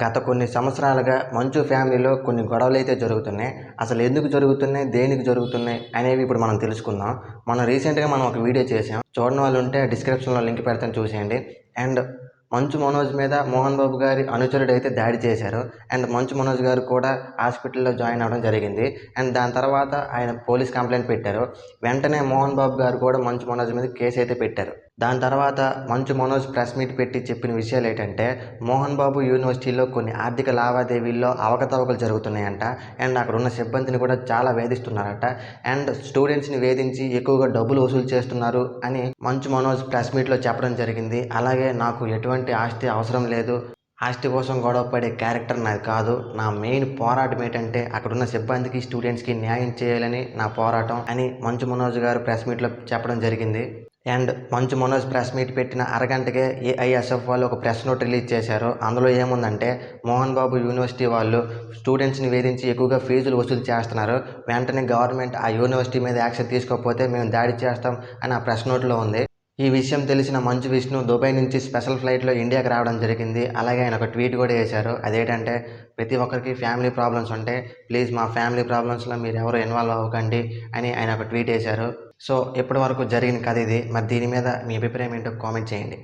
గత కొన్ని సంవత్సరాలుగా మంచు ఫ్యామిలీలో కొన్ని గొడవలు అయితే జరుగుతున్నాయి. అసలు ఎందుకు జరుగుతున్నాయి? దేనికి జరుగుతున్నాయి? అనేవి ఇప్పుడు మనం తెలుసుకుందాం. మనం రీసెంట్గా మనం ఒక వీడియో చేసాం చూడని వాళ్ళు ఉంటే డిస్క్రిప్షన్లో లింక్ పెడతాను చూసేయండి. అండ్ మంచు మనోజ్ మీద మోహన్ బాబు గారి అనుచరుడు అయితే దాడి చేశారు. అండ్ మంచు మనోజ్ గారు కూడా హాస్పిటల్లో జాయిన్ అవ్వడం జరిగింది. అండ్ దాని తర్వాత ఆయన పోలీస్ కంప్లైంట్ పెట్టారు. వెంటనే మోహన్ బాబు గారు కూడా మంచు మనోజ్ మీద కేసు అయితే పెట్టారు. దాని తర్వాత మంచు మనోజ్ ప్రెస్ మీట్ పెట్టి చెప్పిన విషయాలు ఏంటంటే మోహన్ బాబు యూనివర్సిటీలో కొన్ని ఆర్థిక లావాదేవీల్లో అవకతవకలు జరుగుతున్నాయంట. అండ్ అక్కడ ఉన్న సిబ్బందిని కూడా చాలా వేధిస్తున్నారట. అండ్ స్టూడెంట్స్ని వేధించి ఎక్కువగా డబ్బులు వసూలు చేస్తున్నారు అని మంచు మనోజ్ ప్రెస్ మీట్లో చెప్పడం జరిగింది. అలాగే నాకు ఎటువంటి ఆస్తి అవసరం లేదు. ఆస్తి కోసం గొడవ పడే క్యారెక్టర్ నాది కాదు. నా మెయిన్ పోరాటం ఏంటంటే అక్కడున్న సిబ్బందికి స్టూడెంట్స్కి న్యాయం చేయాలని నా పోరాటం అని మంచు మనోజ్ గారు ప్రెస్ మీట్లో చెప్పడం జరిగింది. And Manchu Manoj press meet పెట్టిన అరగంటకే ఏఐఎస్ఎఫ్ వాళ్ళు ఒక ప్రెస్ నోట్ రిలీజ్ చేశారు. అందులో ఏముందంటే మోహన్ బాబు యూనివర్సిటీ వాళ్ళు స్టూడెంట్స్ని వేధించి ఎక్కువగా ఫీజులు వసూలు చేస్తున్నారు. వెంటనే గవర్నమెంట్ ఆ యూనివర్సిటీ మీద యాక్షన్ తీసుకోకపోతే మేము దాడి చేస్తాం అని ఆ ప్రెస్ నోట్లో ఉంది. ఈ విషయం తెలిసిన మంచు విష్ణు దుబాయ్ నుంచి స్పెషల్ ఫ్లైట్లో ఇండియాకి రావడం జరిగింది. అలాగే ఆయన ఒక ట్వీట్ కూడా చేశారు అదేంటంటే ప్రతి ఒక్కరికి ఫ్యామిలీ ప్రాబ్లమ్స్ ఉంటే ప్లీజ్ మా ఫ్యామిలీ ప్రాబ్లమ్స్లో మీరు ఎవరు ఇన్వాల్వ్ అవ్వకండి అని ఆయన ఒక ట్వీట్ చేశారు సో ఇప్పటి వరకు జరిగిన కథ ఇది. మరి దీని మీద మీ అభిప్రాయం ఏంటో కామెంట్ చేయండి.